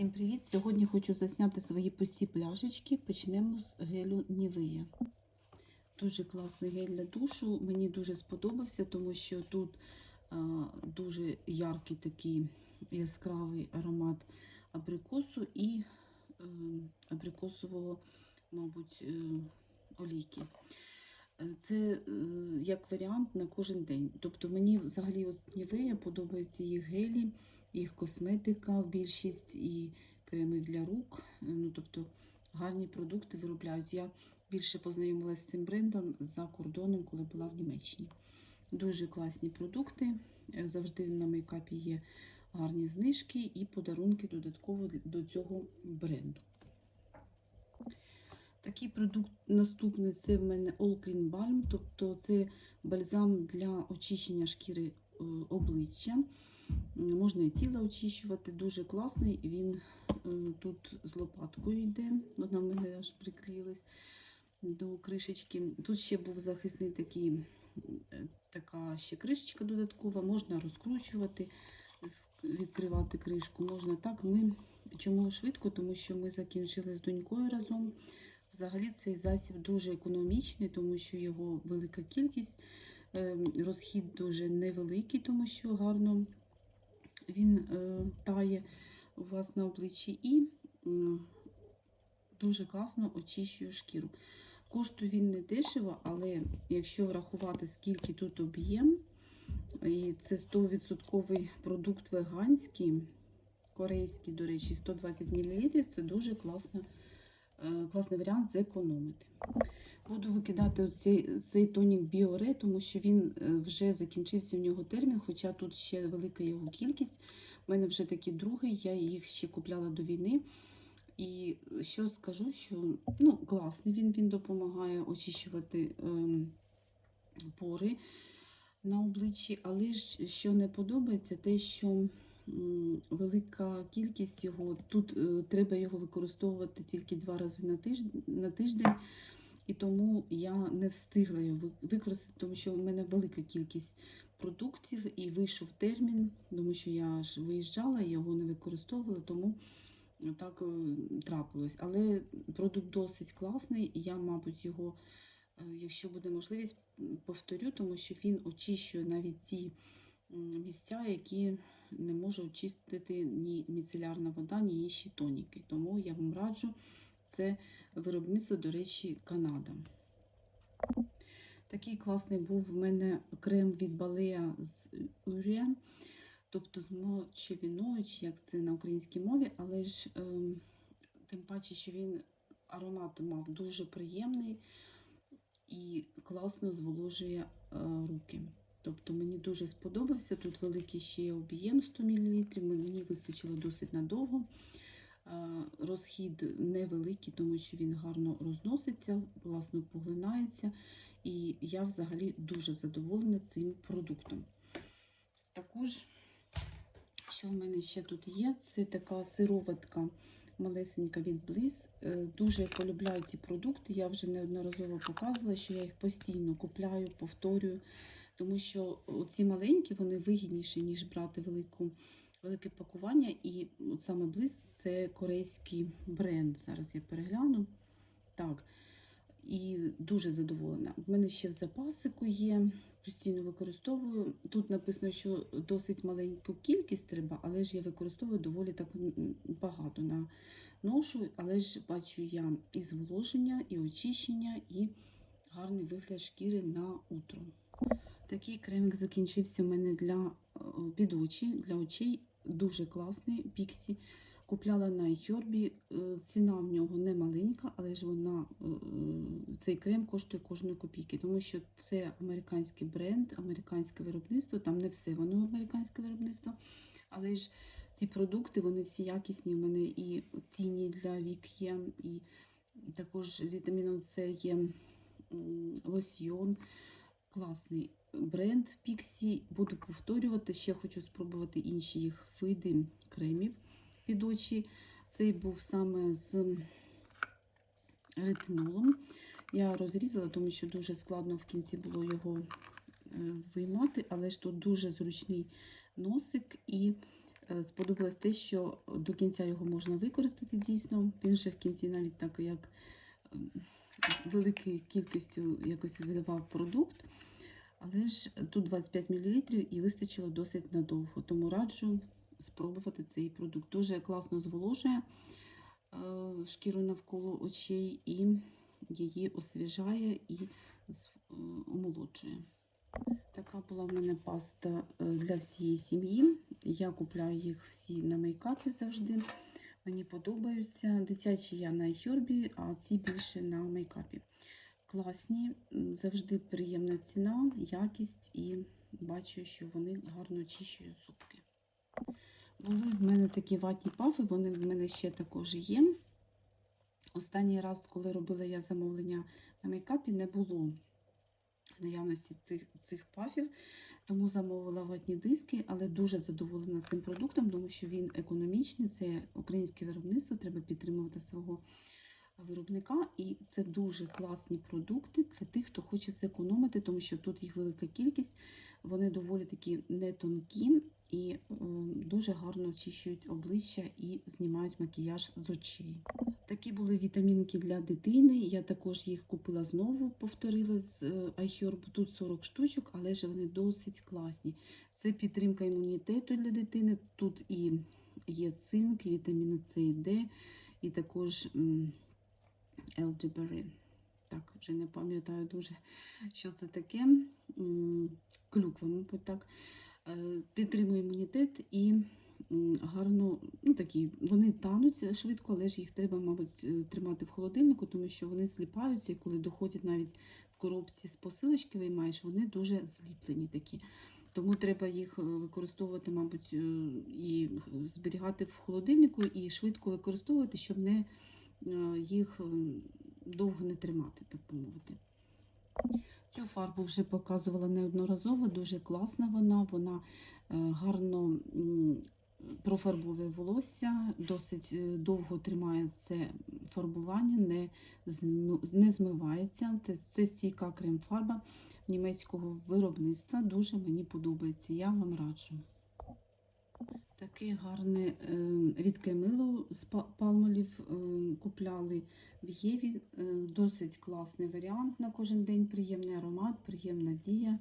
Всім привіт! Сьогодні хочу засняти свої пусті пляшечки. Почнемо з гелю Нівея. Дуже класний гель для душу. Мені дуже сподобався, тому що тут а, дуже яркий такий яскравий аромат абрикосу і е, абрикосового, мабуть, е, олійки. Е, Це е, як варіант на кожен день. Тобто мені взагалі от Нівея подобаються їх гелі, їх косметика в більшість і креми для рук. Ну, тобто гарні продукти виробляють. Я більше познайомилася з цим брендом за кордоном, коли була в Німеччині. Дуже класні продукти. Завжди на мейкапі є гарні знижки і подарунки додатково до цього бренду. Такий продукт наступний це в мене All Clean Balm, тобто це бальзам для очищення шкіри е, обличчя. Можна і тіло очищувати, дуже класний. Він е, тут з лопаткою йде, вона в мене аж приклеїлась до кришечки. Тут ще був захисний такий, е, така ще кришечка додаткова, можна розкручувати, відкривати кришку. Можна так. Ми чому швидко, тому що ми закінчили з донькою разом. Взагалі цей засіб дуже економічний, тому що його велика кількість, ем, розхід дуже невеликий, тому що гарно він е, тає у вас на обличчі і дуже класно очищує шкіру. Коштує він не дешево, але якщо врахувати, скільки тут об'єм, і це 100% продукт веганський, корейський, до речі, 120 мл, це дуже класно е, класний варіант зекономити. Буду викидати цей, цей тонік Біоре, тому що він е, вже закінчився в нього термін, хоча тут ще велика його кількість. У мене вже такий другий, я їх ще купляла до війни. І що скажу, що ну, класний він, він допомагає очищувати ем, пори на обличчі, але ж що не подобається, те, що велика кількість його, тут е, треба його використовувати тільки два рази на тиждень, на тиждень. І тому я не встигла його використати, тому що в мене велика кількість продуктів і вийшов термін, тому що я ж виїжджала, його не використовувала, тому так е, трапилось. Але продукт досить класний, і я, мабуть, його, е, якщо буде можливість, повторю, тому що він очищує навіть ті місця, які не може очистити ні міцелярна вода, ні інші тоніки. Тому я вам раджу це виробництво, до речі, Канада. Такий класний був в мене крем від Балея з Урія, тобто з мочевиною, чи як це на українській мові, але ж ем, тим паче, що він аромат мав дуже приємний і класно зволожує е, руки. Тобто мені дуже сподобався. Тут великий ще об'єм 100 мл, мені вистачило досить надовго. Е, Розхід невеликий, тому що він гарно розноситься, власно поглинається. І я взагалі дуже задоволена цим продуктом. Також, що в мене ще тут є, це така сироватка малесенька від Bliss. Е, Дуже полюбляю ці продукти. Я вже неодноразово показувала, що я їх постійно купляю, повторюю, тому що ці маленькі вони вигідніші, ніж брати велику велике пакування, і от саме Bliss це корейський бренд. Зараз я перегляну. Так. І дуже задоволена. У мене ще в запасику є, постійно використовую. Тут написано, що досить маленьку кількість треба, але ж я використовую доволі так багато на ношу, але ж бачу я і зволоження, і очищення, і гарний вигляд шкіри на утро. Такий кремик закінчився в мене для е, під очі, для очей. Дуже класний Піксі. Купляла на Йорбі. Ціна в нього не маленька, але ж вона е, е, цей крем коштує кожної копійки, тому що це американський бренд, американське виробництво. Там не все воно американське виробництво. Але ж ці продукти вони всі якісні. У мене і тіні для вік є, і також вітаміном С є лосьйон. Класний бренд Pixi. Буду повторювати. Ще хочу спробувати інші їх види кремів під очі. Цей був саме з ретинолом. Я розрізала, тому що дуже складно в кінці було його е, виймати, але ж тут дуже зручний носик і Е, Сподобалось те, що до кінця його можна використати дійсно. Він вже в кінці навіть так як ем, великою кількістю якось видавав продукт. Але ж тут 25 мл і вистачило досить надовго. Тому раджу спробувати цей продукт. Дуже класно зволожує е, шкіру навколо очей і її освіжає і е, омолоджує. Така була в мене паста е, для всієї сім'ї. Я купляю їх всі на мейкапі завжди. Мені подобаються. Дитячі я на iHerb, а ці більше на мейкапі. Класні, завжди приємна ціна, якість і бачу, що вони гарно очищують зубки. Були в мене такі ватні пафи, вони в мене ще також є. Останній раз, коли робила я замовлення на мейкапі, не було наявності тих, цих пафів, тому замовила ватні диски, але дуже задоволена цим продуктом, тому що він економічний, це українське виробництво, треба підтримувати свого виробника. І це дуже класні продукти для тих, хто хоче зекономити, тому що тут їх велика кількість, вони доволі такі не тонкі і е, дуже гарно очищують обличчя і знімають макіяж з очей. Такі були вітамінки для дитини. Я також їх купила знову, повторила з е, iHerb. Тут 40 штучок, але ж вони досить класні. Це підтримка імунітету для дитини. Тут і є цинк, вітаміни С і Д, і також м, елджиберин. Так, вже не пам'ятаю дуже, що це таке. Клюква, мабуть, так. Е, Підтримує імунітет і гарно, ну такі, вони тануть швидко, але ж їх треба, мабуть, е, тримати в холодильнику, тому що вони зліпаються, і коли доходять навіть в коробці з посилочки, виймаєш, вони дуже зліплені такі. Тому треба їх е, використовувати, мабуть, і зберігати в холодильнику і швидко використовувати, щоб не їх е, довго не тримати, так би мовити. Цю фарбу вже показувала неодноразово, дуже класна вона. Вона е, гарно профарбовує волосся, досить е, довго тримає це фарбування, не, не змивається. Це стійка крем-фарба німецького виробництва. Дуже мені подобається. Я вам раджу. Таке гарне е, рідке мило з па- палмолів е, купляли в Єві. Е, досить класний варіант на кожен день. Приємний аромат, приємна дія,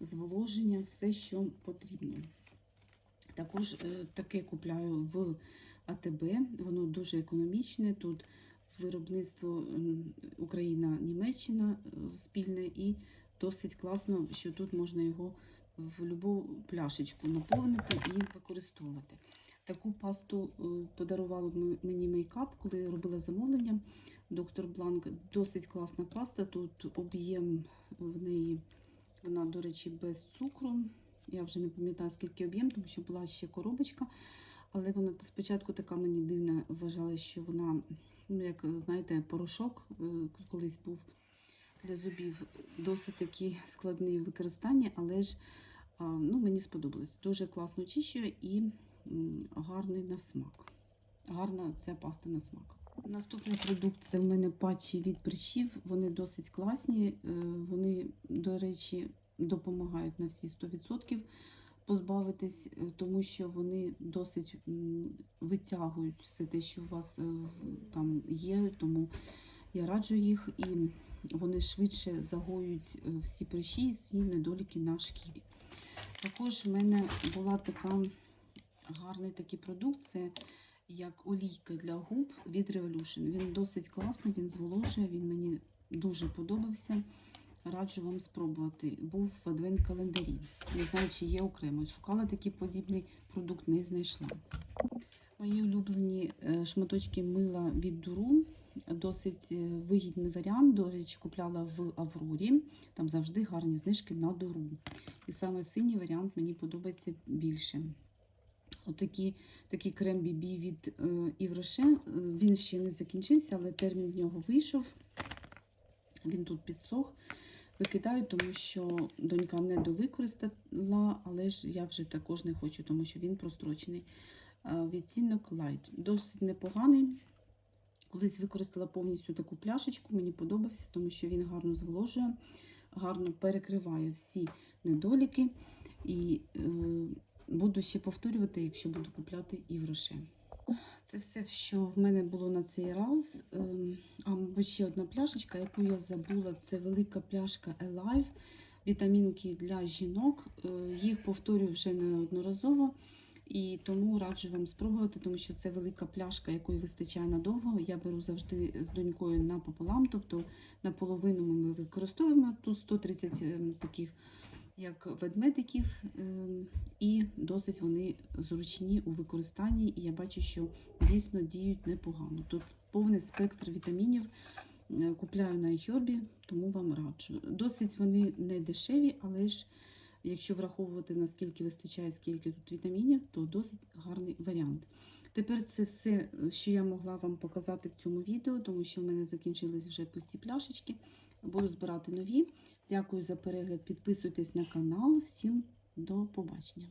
зволоження, все, що потрібно. Також е, таке купляю в АТБ. Воно дуже економічне. Тут виробництво Україна-Німеччина е, спільне і досить класно, що тут можна його в любу пляшечку наповнити і використовувати. Таку пасту е, подарувала мені мейкап, коли робила замовлення. Доктор Бланк досить класна паста. Тут об'єм в неї, вона, до речі, без цукру. Я вже не пам'ятаю, скільки об'єм, тому що була ще коробочка. Але вона спочатку така мені дивна вважала, що вона, ну як знаєте, порошок е, колись був для зубів досить таки складний в використанні, але ж ну, мені сподобалось. Дуже класно очищує і гарний на смак. Гарна ця паста на смак. Наступний продукт це в мене патчі від прищів. Вони досить класні. е, Вони, до речі, допомагають на всі 100% позбавитись, е, тому що вони досить витягують все те, що у вас е, там є. Тому я раджу їх і вони швидше загоюють е, всі прищі, всі недоліки на шкірі. Також в мене була така гарний такий продукт, це як олійка для губ від Revolution. Він досить класний, він зволожує, він мені дуже подобався. Раджу вам спробувати. Був в адвент-календарі. Не знаю, чи є окремо. Шукала такий подібний продукт, не знайшла. Мої улюблені е, шматочки мила від Дуру. Досить е, вигідний варіант. До речі, купляла в Аврорі. Там завжди гарні знижки на Дуру. І саме синій варіант мені подобається більше. Отакий такий крем BB від е, Rocher. Е, Він ще не закінчився, але термін в нього вийшов. Він тут підсох. Викидаю, тому що донька не довикористала, але ж я вже також не хочу, тому що він прострочений. Відцінок Light. Досить непоганий. Колись використала повністю таку пляшечку, мені подобався, тому що він гарно зволожує, гарно перекриває всі недоліки. І е, Буду ще повторювати, якщо буду купляти і в Роше. Це все, що в мене було на цей раз. Ем, А, мабуть, ще одна пляшечка, яку я забула. Це велика пляшка Alive. Вітамінки для жінок. Е, Їх повторюю вже неодноразово. І тому раджу вам спробувати, тому що це велика пляшка, якої вистачає надовго. Я беру завжди з донькою напополам, тобто наполовину ми використовуємо тут 130 ем, таких як ведмедиків, ем, і досить вони зручні у використанні. І я бачу, що дійсно діють непогано. Тут повний спектр вітамінів. Е, Купляю на iHerb, тому вам раджу. Досить вони не дешеві, але ж якщо враховувати наскільки вистачає, скільки тут вітамінів, то досить гарний варіант. Тепер це все, що я могла вам показати в цьому відео, тому що в мене закінчились вже пусті пляшечки. Буду збирати нові. Дякую за перегляд. Підписуйтесь на канал. Всім до побачення.